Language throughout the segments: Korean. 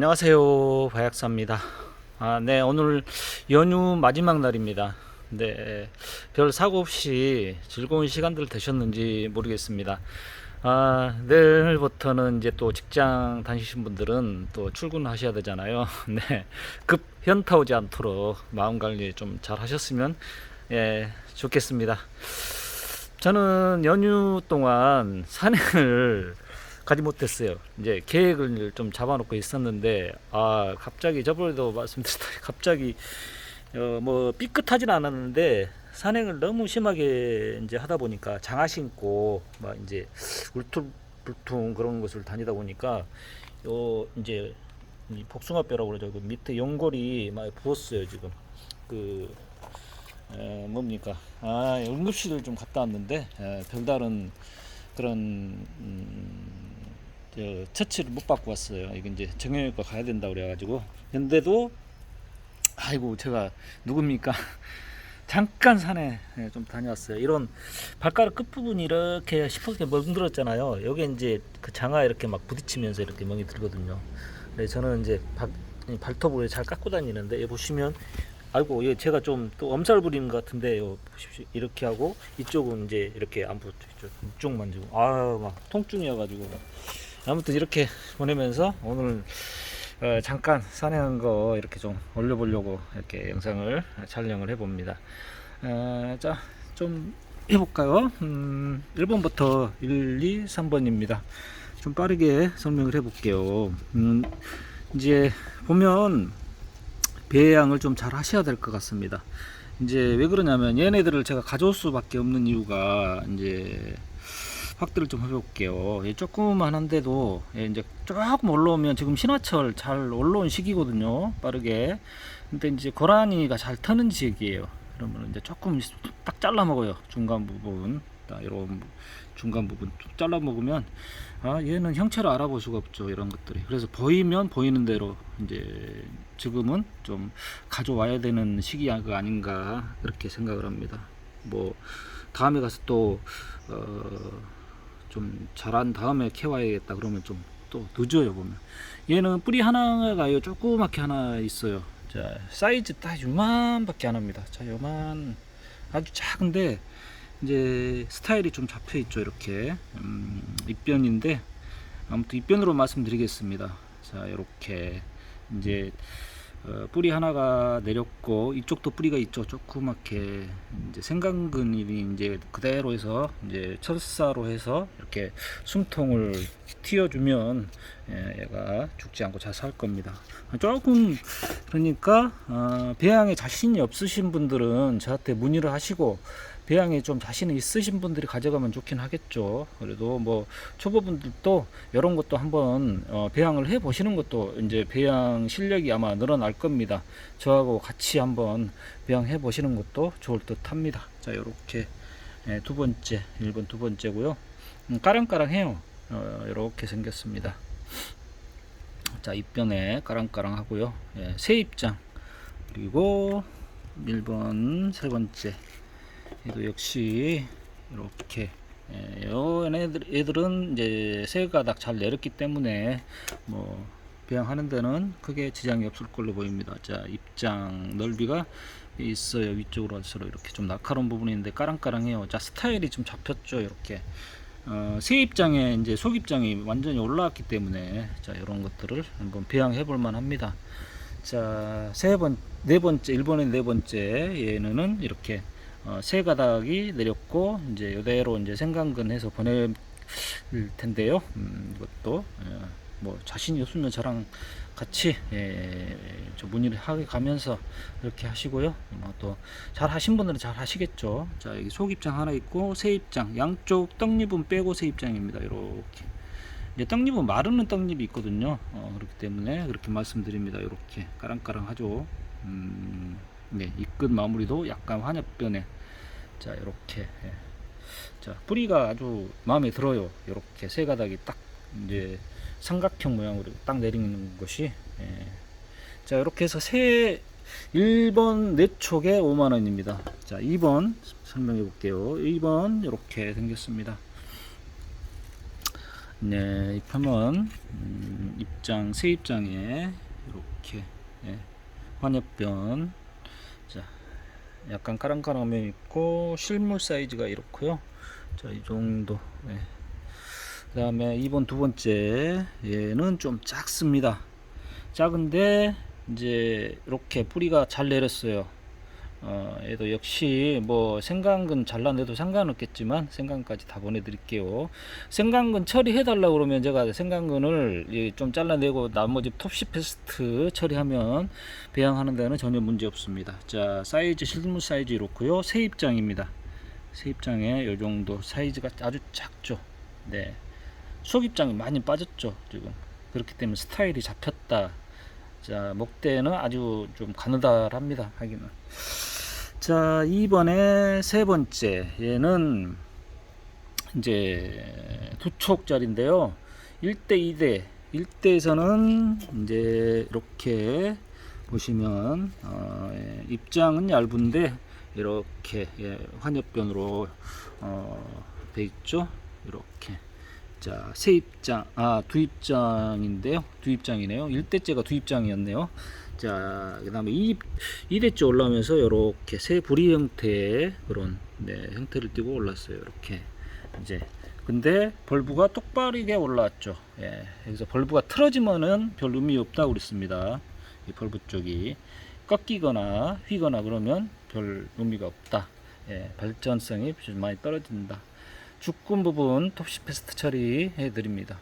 안녕하세요. 바약사입니다. 아, 네, 오늘 연휴 마지막 날입니다. 네, 별 사고 없이 즐거운 시간들 되셨는지 모르겠습니다. 아, 내일부터는 이제 또 직장 다니신 분들은 또 출근하셔야 되잖아요. 네, 급 현타 오지 않도록 마음 관리 좀 잘 하셨으면 예, 좋겠습니다. 저는 연휴 동안 산행을 가지 못했어요. 이제 계획을 좀 잡아놓고 있었는데 아 갑자기 저번에도 말씀드렸다 갑자기 어 뭐 삐끗하진 않았는데 산행을 너무 심하게 이제 하다 보니까 장화 신고 막 이제 울퉁불퉁 그런 곳을 다니다 보니까 요 이제 이 복숭아뼈라고 그러죠. 그 밑에 연골이 많이 부었어요 지금 그 에, 뭡니까 아 응급실을 좀 갔다 왔는데 에, 별다른 그런 음, 저 처치를 못 받고 왔어요. 이게 이제 정형외과 가야 된다 그래가지고 근데도 아이고 제가 누굽니까? 잠깐 산에 예, 좀 다녀왔어요. 이런 발가락 끝 부분이 이렇게 시퍼게 멍들었잖아요. 여기 이제 그 장화 이렇게 막 부딪히면서 이렇게 멍이 들거든요. 네, 저는 이제 발, 이 발톱을 잘 깎고 다니는데 여기 보시면 아이고 이거 제가 좀 또 엄살 부리는 것 같은데 요 보십시오 이렇게 하고 이쪽은 이제 이렇게 안 붙어 있죠. 이쪽 만 지고 아막 통증이어가지고 아무튼 이렇게 보내면서 오늘 어, 잠깐 산행한 거 이렇게 좀 올려보려고 이렇게 영상을 촬영을 해봅니다. 어, 자, 좀 해볼까요? 음, 1번부터 1, 2, 3번입니다. 좀 빠르게 설명을 해볼게요. 음, 이제 보면 배양을 좀 잘 하셔야 될 것 같습니다. 이제 왜 그러냐면 얘네들을 제가 가져올 수밖에 없는 이유가 이제 확대를 좀 해볼게요. 예, 조그만한데도 예, 이제 조금 올라오면 지금 신화철 잘 올라온 시기거든요. 빠르게. 근데 이제 고라니가 잘 터는 지역이에요. 그러면 이제 조금 딱 잘라 먹어요. 중간 부분. 딱 이런 중간 부분 쭉 잘라 먹으면 아 얘는 형체를 알아볼 수가 없죠 이런 것들이 그래서 보이면 보이는 대로 이제 지금은 좀 가져와야 되는 시기가 아닌가 그렇게 생각을 합니다 뭐 다음에 가서 또 어, 좀 자란 다음에 캐와야겠다 그러면 좀 또 늦어요 보면. 얘는 뿌리 하나가 요 조그맣게 하나 있어요. 자 사이즈 딱 요만밖에 안 합니다. 자 요만. 아주 작은데 이제 스타일이 좀 잡혀 있죠 이렇게. 음, 입변인데 아무튼 입변으로 말씀드리겠습니다. 자 이렇게. 이제 어, 뿌리 하나가 내렸고 이쪽도 뿌리가 있죠. 조그맣게. 이제 생강근이 이제 그대로 해서 이제 철사로 해서 이렇게 숨통을 틔워주면 예, 얘가 죽지 않고 잘 살 겁니다. 조금 그러니까 어, 배양에 자신이 없으신 분들은 저한테 문의를 하시고 배양에 좀 자신이 있으신 분들이 가져가면 좋긴 하겠죠. 그래도 뭐 초보분들도 이런 것도 한번 어, 배양을 해 보시는 것도 이제 배양 실력이 아마 늘어날 겁니다. 저하고 같이 한번 배양해 보시는 것도 좋을 듯 합니다. 자, 요렇게 예, 두 번째, 1번 두 번째고요. 음, 까랑까랑해요. 어, 이렇게 생겼습니다. 자, 입변에 까랑까랑 하고요. 예, 새 입장. 그리고 1번 세 번째. 얘도 역시 이렇게 예, 요 얘네들 얘들은 이제 새 가닥 잘 내렸기 때문에 뭐 배양하는 데는 크게 지장이 없을 걸로 보입니다. 자 입장 넓이가 있어요 위쪽으로 할수록 이렇게 좀 날카로운 부분이 있는데 까랑까랑해요. 자 스타일이 좀 잡혔죠 이렇게 어, 새 입장에 이제 속 입장이 완전히 올라왔기 때문에 자 이런 것들을 한번 배양해 볼 만합니다. 자 세 번 네 번째 일본의 네 번째 얘는 이렇게 어, 세 가닥이 내렸고 이제 이대로 이제 생강근해서 보낼 텐데요. 음, 이것도 예, 뭐 자신이 없으면 저랑 같이 예, 저 문의를 하게 가면서 이렇게 하시고요. 뭐 또 잘 하신 분들은 잘 하시겠죠. 자 여기 속 입장 하나 있고 새 입장 양쪽 떡잎은 빼고 새 입장입니다. 이렇게 이제 떡잎은 마르는 떡잎이 있거든요. 어, 그렇기 때문에 그렇게 말씀드립니다. 이렇게 까랑까랑하죠. 음, 네, 이끝 마무리도 약간 환엽변에 자 이렇게 예. 자 뿌리가 아주 마음에 들어요. 이렇게 세 가닥이 딱 이제 삼각형 모양으로 딱 내리는 것이 예. 자 이렇게 해서 세 1번 네 촉에 5만원입니다. 자 2번 설명해 볼게요. 2번 이렇게 생겼습니다. 네, 입하면 음, 입장 새 입장에 이렇게 예, 환엽변. 자 약간 면 있고 실물 사이즈가 이렇고요. 자 이 정도. 예. 그다음에 이번 두 번째 얘는 좀 작습니다. 작은데 이제 이렇게 뿌리가 잘 내렸어요. 어, 얘도 역시 뭐 생강근 잘라내도 상관없겠지만 생강까지 다 보내드릴게요. 생강근 처리해달라고 그러면 제가 생강근을 예, 좀 잘라내고 나머지 톱시 페스트 처리하면 배양하는 데는 전혀 문제 없습니다. 자 사이즈 실물 사이즈 이렇고요. 새 입장입니다. 새 입장에 이 정도 사이즈가 아주 작죠. 네. 속 입장이 많이 빠졌죠. 지금 그렇기 때문에 스타일이 잡혔다. 자 목대는 아주 좀 가느다랍니다. 하기는. 자, 이번에 세 번째. 얘는 이제 두 촉짜리인데요. 1대 2대. 1대에서는 이제 이렇게 보시면 어, 예, 입장은 얇은데 이렇게 예, 환엽변으로 어, 돼 있죠. 이렇게. 자, 세 입장, 아, 두 입장인데요. 두 입장이네요. 1대째가 두 입장이었네요. 자, 그 다음에 2, 2대째 올라오면서 이렇게 세 부리 형태의 그런 네, 형태를 띠고 올랐어요. 이렇게. 이제. 근데 벌브가 똑바르게 올라왔죠. 예. 여기서 벌브가 틀어지면은 별 의미 없다고 그랬습니다. 이 벌브 쪽이. 꺾이거나 휘거나 그러면 별 의미가 없다. 예. 발전성이 좀 많이 떨어진다. 죽군 부분 톱시 페스트 처리해 드립니다.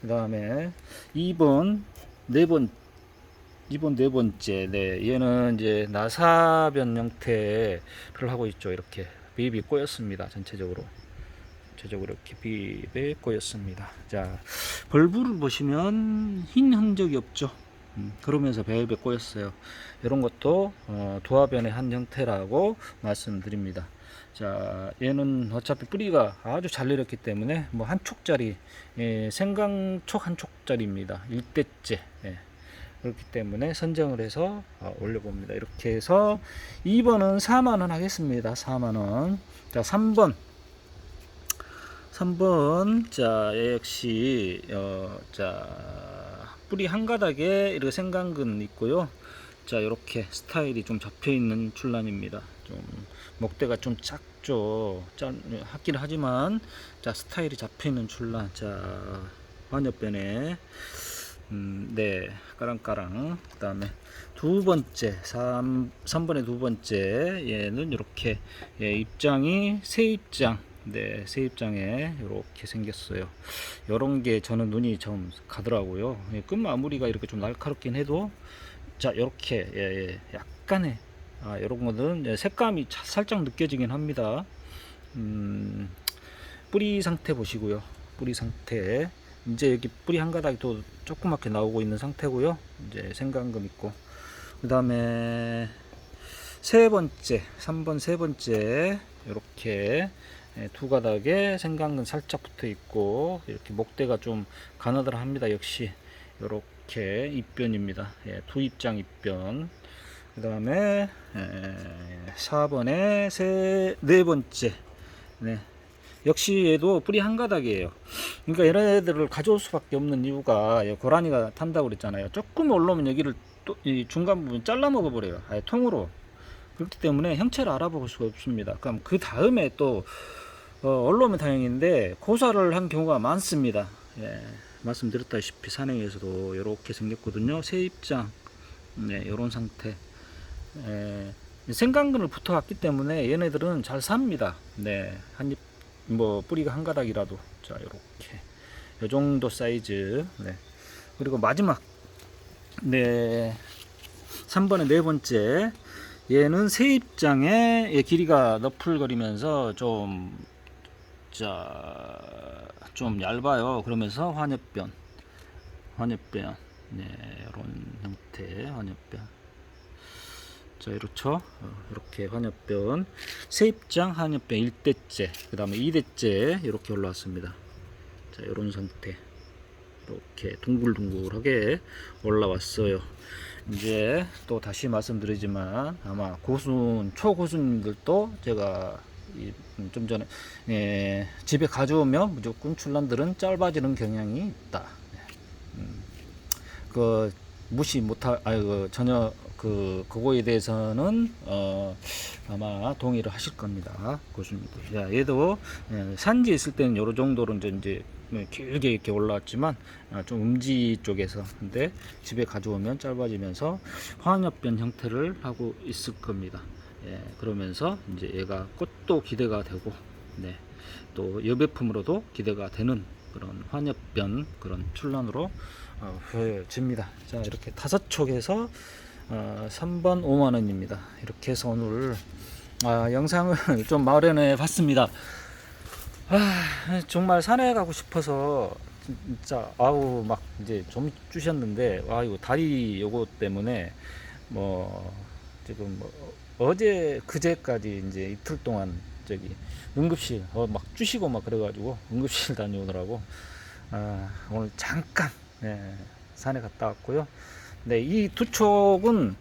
그 다음에 2번, 네 번, 2번 네 번째, 네, 얘는 이제 나사변 형태를 하고 있죠. 이렇게 비입이 꼬였습니다. 전체적으로. 전체적으로 이렇게 비입에 꼬였습니다. 자, 벌브를 보시면 흰 흔적이 없죠. 음, 그러면서 배입에 꼬였어요. 이런 것도 어, 도화변의 한 형태라고 말씀드립니다. 자, 얘는 어차피 뿌리가 아주 잘 내렸기 때문에 뭐 한 촉짜리, 예, 생강촉 한 촉짜리입니다. 1대째. 예. 그렇기 때문에 선정을 해서 어, 올려봅니다. 이렇게 해서 2번은 4만원 하겠습니다. 4만원. 자, 3번. 3번. 자, 얘 역시, 어, 자, 뿌리 한 가닥에 이렇게 생강근 있고요. 자, 이렇게 스타일이 좀 잡혀 있는 출란입니다. 좀 목대가 좀 작죠. 짠, 하긴 하지만 자 스타일이 잡혀 있는 출란. 자 환엽변에 음, 네 까랑까랑. 그 다음에 두 번째 3 3번의 두 번째 얘는 이렇게 예, 입장이 새 입장. 네, 새 입장에 이렇게 생겼어요. 이런 게 저는 눈이 좀 가더라고요. 예, 끝 마무리가 이렇게 좀 날카롭긴 해도 자 이렇게 예, 예, 약간의 아, 이런 것은 이제 색감이 차- 살짝 느껴지긴 합니다. 음, 뿌리 상태 보시고요. 뿌리 상태. 이제 여기 뿌리 한 가닥이 또 조그맣게 나오고 있는 상태고요. 이제 생강금 있고. 그 다음에 세 번째, 3번 세 번째, 이렇게 예, 두 가닥에 생강근 살짝 붙어 있고, 이렇게 목대가 좀 가느다라 합니다. 역시. 이렇게 입변입니다. 예, 두 입장 입변. 그 다음에 4번에 세, 네 번째 네. 역시 얘도 뿌리 한 가닥이에요. 그러니까 이런 애들을 가져올 수밖에 없는 이유가 예, 고라니가 탄다고 그랬잖아요. 조금 올라오면 여기를 또 이 중간 부분 잘라 먹어 버려요. 아예 통으로. 그렇기 때문에 형체를 알아볼 수가 없습니다. 그럼 그 다음에 또 어, 올라오면 다행인데 고사를 한 경우가 많습니다. 예, 말씀드렸다시피 산행에서도 이렇게 생겼거든요. 새 입장. 네, 이런 상태. 에, 생강근을 붙어갔기 때문에 얘네들은 잘 삽니다. 네, 한입 뭐 뿌리가 한 가닥이라도 자 이렇게 요 정도 사이즈. 네. 그리고 마지막 네 3번의 네 번째 얘는 새 입장에 얘 길이가 너풀거리면서 좀 자, 좀 얇아요. 그러면서 환엽변, 환엽변, 네, 이런 형태 환엽변. 자 이렇죠 어, 이렇게 환엽변 세입장 환엽변 1대째 그 다음에 2대째 이렇게 올라왔습니다 자 이런 상태 이렇게 둥글둥글하게 올라왔어요 이제 또 다시 말씀드리지만 아마 고순 초고순님들도 제가 이, 음, 좀 전에 예, 집에 가져오면 무조건 출란들은 짧아지는 경향이 있다. 네. 음, 그 무시 못할 아유 그 전혀 그 그거에 대해서는 어 아마 동의를 하실 겁니다. 고수님들. 자, 얘도 예, 산지에 있을 때는 요런 정도로 이제 이제 뭐 길게 이렇게 올라왔지만 아, 좀 음지 쪽에서 근데 집에 가져오면 짧아지면서 화엽변 형태를 하고 있을 겁니다. 예, 그러면서 이제 얘가 꽃도 기대가 되고 네, 또 여배품으로도 기대가 되는 그런 환엽변 그런 출란으로 어, 보여집니다. 자 이렇게 다섯 촉에서 어, 3번 5만 원입니다. 이렇게 해서 오늘 아, 영상을 좀 마련해 봤습니다. 아, 정말 산에 가고 싶어서 진짜 아우 막 이제 좀 주셨는데 와 이거 다리 요거 때문에 뭐 지금 뭐 어제 그제까지 이제 이틀 동안 저기 응급실 어, 막 주시고 막 그래가지고 응급실 다녀오느라고 아, 오늘 잠깐 네, 산에 갔다 왔고요. 네, 이 두 촉은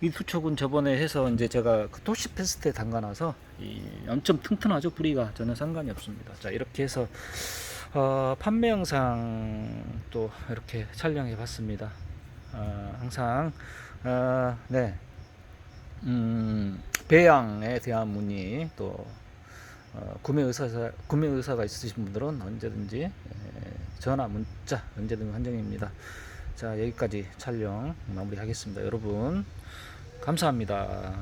이 두 촉은 저번에 해서 이제 제가 그 토시 페스트에 담가놔서 이 엄청 튼튼하죠 뿌리가 전혀 상관이 없습니다. 자 이렇게 해서 어, 판매 영상 또 이렇게 촬영해 봤습니다. 아, 항상 아, 네 음, 배양에 대한 문의 또 어, 구매 의사 구매 의사가 있으신 분들은 언제든지 에, 전화 문자 언제든 환영입니다. 자 여기까지 촬영 마무리하겠습니다. 여러분 감사합니다.